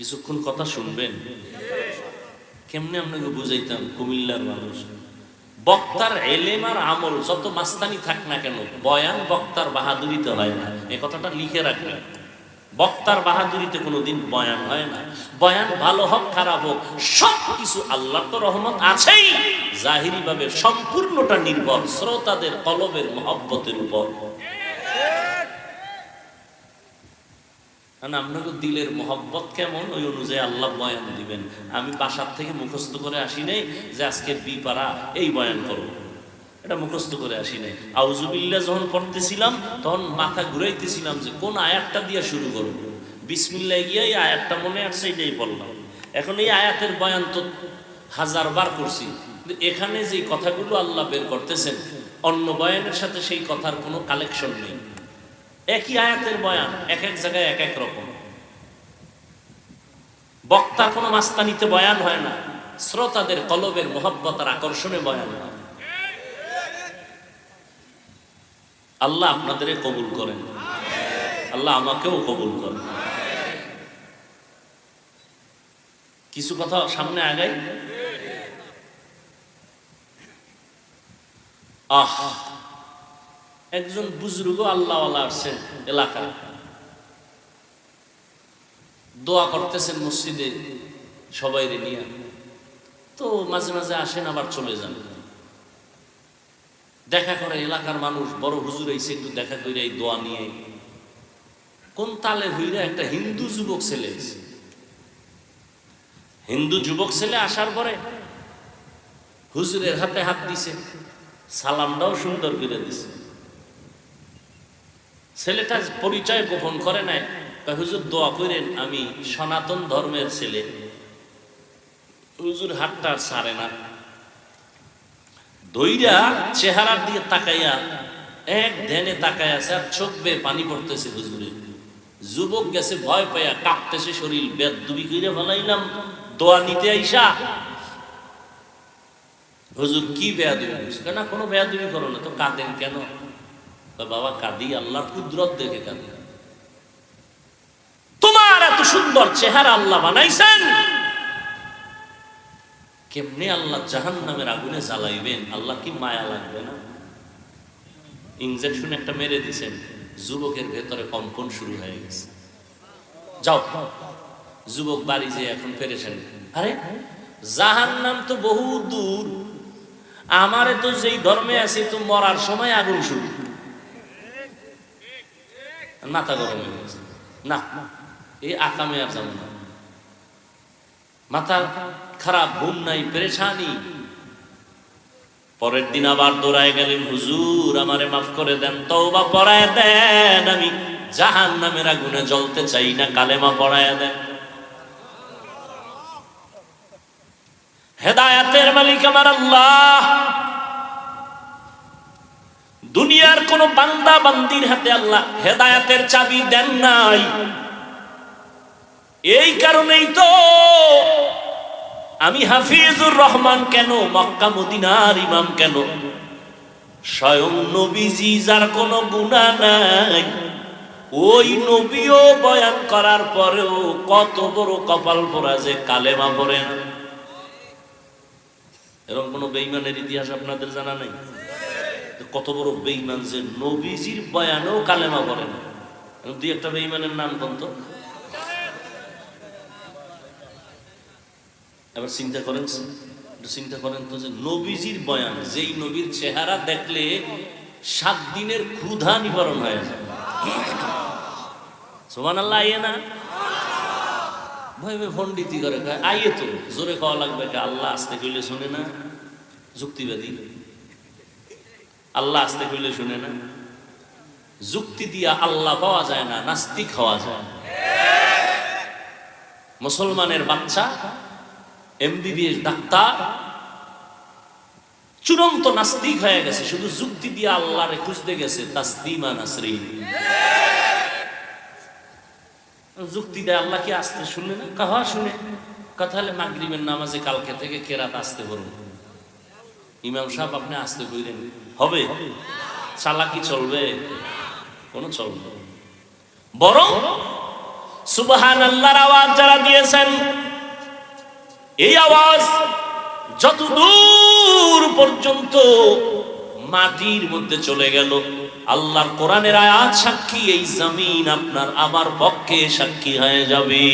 কিছুক্ষণ কথা শুনবেন। কেমনে আপনাকে বুঝাইতাম, কুমিল্লার মানুষ? বক্তার এলেম আর আমল, যত মাস্তানি থাক না কেন, বয়ান বক্তার বাহাদুরিতে হয় না। এ কথাটা লিখে রাখবেন। বক্তার বাহাদুরিতে কোনোদিন বয়ান হয় না। বয়ান ভালো হোক, খারাপ হোক সব কিছু আল্লাহর তো রহমত আছেই। জাহিরি ভাবে সম্পূর্ণটা নির্ভর, শ্রোতাদের কলবের মহব্বতের উপর। কারণ আপনাকে দিলের মহব্বত কেমন? ওই অনুযায়ী আল্লাহ বয়ান দিবেন। আমি বাসার থেকে মুখস্থ করে আসি নাই যে আজকে বিপাড়া এই বয়ান করব। এটা মুখস্থ করে আসি নাই। আউজুবিল্লা যখন পড়তেছিলাম, তখন মাথা ঘুরাইতেছিলাম যে কোন আয়াতটা দিয়ে শুরু করব। বিসমিল্লা গিয়ে এই আয়াতটা মনে আসছে এটাই বললাম এখন এই আয়াতের বয়ান তো হাজার বার করছি এখানে যে কথাগুলো আল্লাহ বের করতেছেন, অন্য বয়ানের সাথে সেই কথার কোনো কালেকশন নেই। একই আয়াতের বয়ান, এক এক জায়গায় এক এক রকম। বক্তার কোনো মাস্তানিতে বয়ান হয় না, শ্রোতাদের কলবের মহব্বত আর আকর্ষণে বয়ান হয়। আল্লাহ আপনাদের কবুল করেন। আল্লাহ আমাকেও কবুল করেন। কিছু কথা সামনে আগাই? আহ! একজন বুজুর্গ আল্লাহওয়ালা আসছেন এলাকা দোয়া করতেছেন মসজিদে সবাই নিয়ে। তো মাঝে মাঝে আসেন, আবার চলে যান। দেখা করে এলাকার মানুষ, বড় হুজুর এসে একটু দেখা করে এই দোয়া নিয়ে। কোন তালে হইরা একটা হিন্দু যুবক ছেলে হিন্দু যুবক ছেলে আসার পরে হুজুরের হাতে হাত দিছে, সালামটাও সুন্দর করে দিছে। ছেলেটা পরিচয় গোপন করে নাই। হুজুর, দোয়া করেন আমি সনাতন ধর্মের ছেলে। হুজুর হাতটা ছাড়ে না। দইরা চেহারার দিকে তাকাইয়া, এক ধ্যানে তাকায় আছে আর চোখ বেয়ে পানি পড়তেছে হুজুরে। যুবক গেছে, ভয় পাইয়া কাঁপতেছে শরীর বেদ দুবি করে ফেলাইলাম, দোয়া নিতে আইসা। হুজুর, কি বেয়াদুবি করছে? না, কোনো বেয়া বেয়াদুবি করো না, তো কাঁদেন কেন? কয়, বাবা কাঁদি আল্লাহর কুদরত দেখে কাঁদি। তোমার এত সুন্দর চেহারা আল্লাহ বানাইছেন। কেমনে আল্লাহ জাহান নামের আগুনে জ্বালাইবেন? আল্লাহ কি মায়া লাগবে না? ইঞ্জেকশন একটা মেরে দিছেন যুবকের ভেতরে কম্পন শুরু হয়ে গেছে। যাও যুবক বাড়ি যে এখন পেরেছেন আরে জাহান নাম তো বহু দূর। আমারে তো যেই ধর্মে আছে তো মরার সময় আগুন শুরু। মাথা গরম হয়ে গেছে। না, এই আকামে আর যাব না। মাথা খারাপ, ঘুম নাই পেরেছানি পরের দিন আবার দৌড়ায় গেলেন, হুজুর, আমারে মাফ করে দেন, তওবা পড়ায় দেন আমি। জাহান নামের আগুনে জ্বলতে চাই না, কালেমা পড়ায় দেন। হেদায়াতের মালিক আমার আল্লাহ। দুনিয়ার কোন বান্দা বান্দির হাতে আল্লাহ হেদায়াতের চাবি দেন নাই। এই কারণেই তো আমি হাফিজুর রহমান কেন, মক্কা মদিনার ইমাম কেন? স্বয়ং নবীজি যার কোনো গুণা নাই। ওই নবীও বয়ান করার পরেও কত বড় কপাল পরা যে কালেমা পড়ে না এরকম কোনো বেইমানের ইতিহাস আপনাদের জানা নেই? কত বড় বেইমান যে নবীজির বয়ানেও কালেমা পড়ে না। দুই একটা বেইমানের নাম কোন তো এবার চিন্তা করেন চিন্তা করেন তো যে নবীজির বয়ান, যেই নবীর চেহারা দেখলে সাত দিনের ক্ষুধা নিবারণ হয়ে যায় সোমান আল্লাহ আইয়ে না? ভয় ভয় ফন্ডিতি করে আইয়ে তো, জোরে খাওয়া লাগবে আল্লাহ আসতে কইলে শোনে না, যুক্তিবাদী। আল্লাহ আসতে কইলে শুনে না। যুক্তি দিয়া আল্লাহ পাওয়া যায় না, নাস্তিক হওয়া যায় মুসলমানের বাচ্চা এমবিবিএস ডাক্তার, চূড়ান্ত নাস্তিক হয়ে গেছে। শুধু যুক্তি দিয়ে আল্লাহরে খুঁজতে গেছে, তাসলিমা নাসরি যুক্তি দেয়, আল্লাহ কি আসতে শুনলে না? কাহা শুনে। কথা হলে মাগরিবের নামাজে কালকে থেকে কেরাত আসতে বলুন। ইমাম সাহেব আপনি আসতে বললেন হবে। চালাকি চলবে। কোনো চলবে বরং সুবহান আল্লাহর আওয়াজ যারা দিয়েছেন এই আওয়াজ যত দূর পর্যন্ত মাটির মধ্যে চলে গেল আল্লাহর কোরআনের আয়াত সাক্ষী এই জমিন আপনার আমার পক্ষে সাক্ষী হয়ে যাবে।